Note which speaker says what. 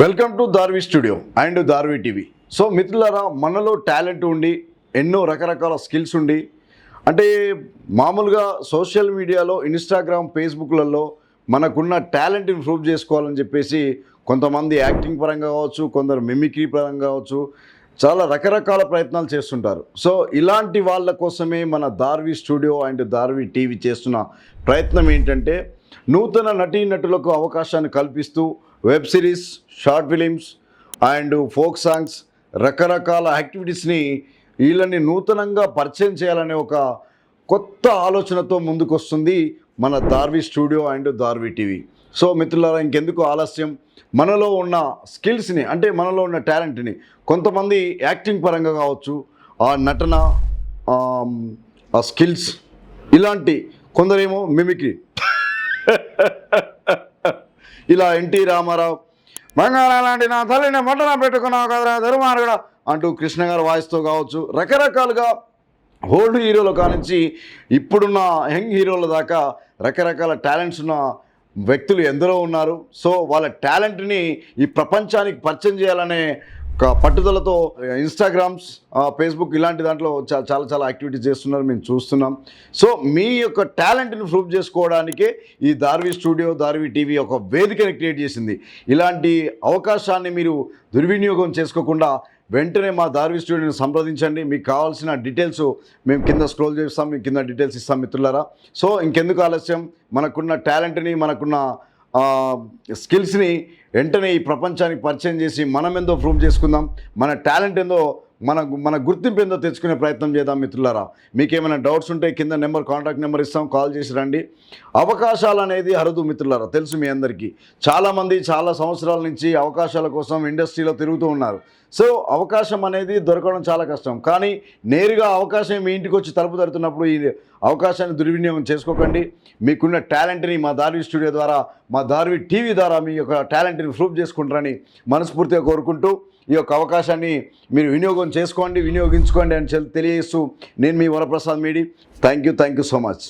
Speaker 1: Welcome to Darvi studio and Darvi TV. So మిత్రులారా మనలో talent ఉండి ఎన్నో రకరకాల స్కిల్స్ ఉండి అంటే మామూలుగా సోషల్ మీడియాలో ఇన్స్టాగ్రామ్ ఫేస్బుక్లలో మనకున్న టాలెంట్ని ప్రూవ్ చేసుకోవాలని చెప్పేసి కొంతమంది యాక్టింగ్ పరంగా కావచ్చు కొందరు మిమిక్రీ పరంగా కావచ్చు చాలా రకరకాల ప్రయత్నాలు చేస్తుంటారు. సో ఇలాంటి వాళ్ళ కోసమే మన Darvi studio and Darvi TV చేస్తున్న ప్రయత్నం ఏంటంటే నూతన నటీనటులకు అవకాశాన్ని కల్పిస్తూ web series short films and folk songs రకరకాల యాక్టివిటీస్ని వీళ్ళని నూతనంగా పరిచయం చేయాలనే ఒక కొత్త ఆలోచనతో ముందుకొస్తుంది మన Darvi studio and Darvi TV. So మిత్రులారా ఇంకెందుకు ఆలస్యం? మనలో ఉన్న స్కిల్స్ని అంటే మనలో ఉన్న టాలెంట్ని కొంతమంది యాక్టింగ్ పరంగా కావచ్చు ఆ నటన ఆ స్కిల్స్ ఇలాంటి కొందరేమో మిమిక్రీ. ఇలా ఎన్టీ రామారావు బంగారం లాంటి నా తల్లిని మటన పెట్టుకున్నావు కదరా ధర్మార్గడ అంటూ కృష్ణ వాయిస్తూ కావచ్చు రకరకాలుగా ఓల్డ్ హీరోల కానించి ఇప్పుడున్న యంగ్ హీరోల దాకా రకరకాల టాలెంట్స్ ఉన్న వ్యక్తులు ఎందరో ఉన్నారు. సో వాళ్ళ టాలెంట్ని ఈ ప్రపంచానికి పరిచయం చేయాలనే పట్టుదలతో ఇన్స్టాగ్రామ్స్ ఫేస్బుక్ ఇలాంటి దాంట్లో చాలా చాలా యాక్టివిటీస్ చేస్తున్నారు మేము చూస్తున్నాం. సో మీ యొక్క టాలెంట్ని ప్రూవ్ చేసుకోవడానికి ఈ దార్వి స్టూడియో దార్వి టీవీ ఒక వేదికని క్రియేట్ చేసింది. ఇలాంటి అవకాశాన్ని మీరు దుర్వినియోగం చేసుకోకుండా వెంటనే మా దార్వి స్టూడియోని సంప్రదించండి. మీకు కావాల్సిన డీటెయిల్స్ మేము కింద స్క్రోల్ చేస్తాం మీకు కింద డీటెయిల్స్ ఇస్తాం మిత్రులారా. సో ఇంకెందుకు ఆలస్యం? మనకున్న టాలెంట్ని మనకున్న స్కిల్స్ని వెంటనే ఈ ప్రపంచానికి పరిచయం చేసి మనం ఏందో ప్రూవ్ చేసుకుందాం మన టాలెంట్ ఏందో మన మన గుర్తింపు ఏందో తెచ్చుకునే ప్రయత్నం చేద్దాం మిత్రులారా. మీకు ఏమైనా డౌట్స్ ఉంటే కింద నెంబర్ కాంటాక్ట్ నెంబర్ ఇస్తాం కాల్ చేసి రండి. అవకాశాలు అనేది అరుదు మిత్రులారా తెలుసు మీ అందరికీ. చాలామంది చాలా సంవత్సరాల నుంచి అవకాశాల కోసం ఇండస్ట్రీలో తిరుగుతూ ఉన్నారు. సో అవకాశం అనేది దొరకడం చాలా కష్టం. కానీ నేరుగా అవకాశం మీ ఇంటికి వచ్చి తలుపు తడుతున్నప్పుడు ఈ అవకాశాన్ని దుర్వినియోగం చేసుకోకండి. మీకున్న టాలెంట్ని మా దారి స్టూడియో ద్వారా మా దార్వి టీవీ ద్వారా మీ యొక్క టాలెంట్ని ప్రూవ్ చేసుకుంటారని మనస్ఫూర్తిగా కోరుకుంటూ ఈ యొక్క అవకాశాన్ని మీరు వినియోగం చేసుకోండి వినియోగించుకోండి అని తెలియజేస్తూ నేను మీ Varaprasad మీడి. Thank you thank you so much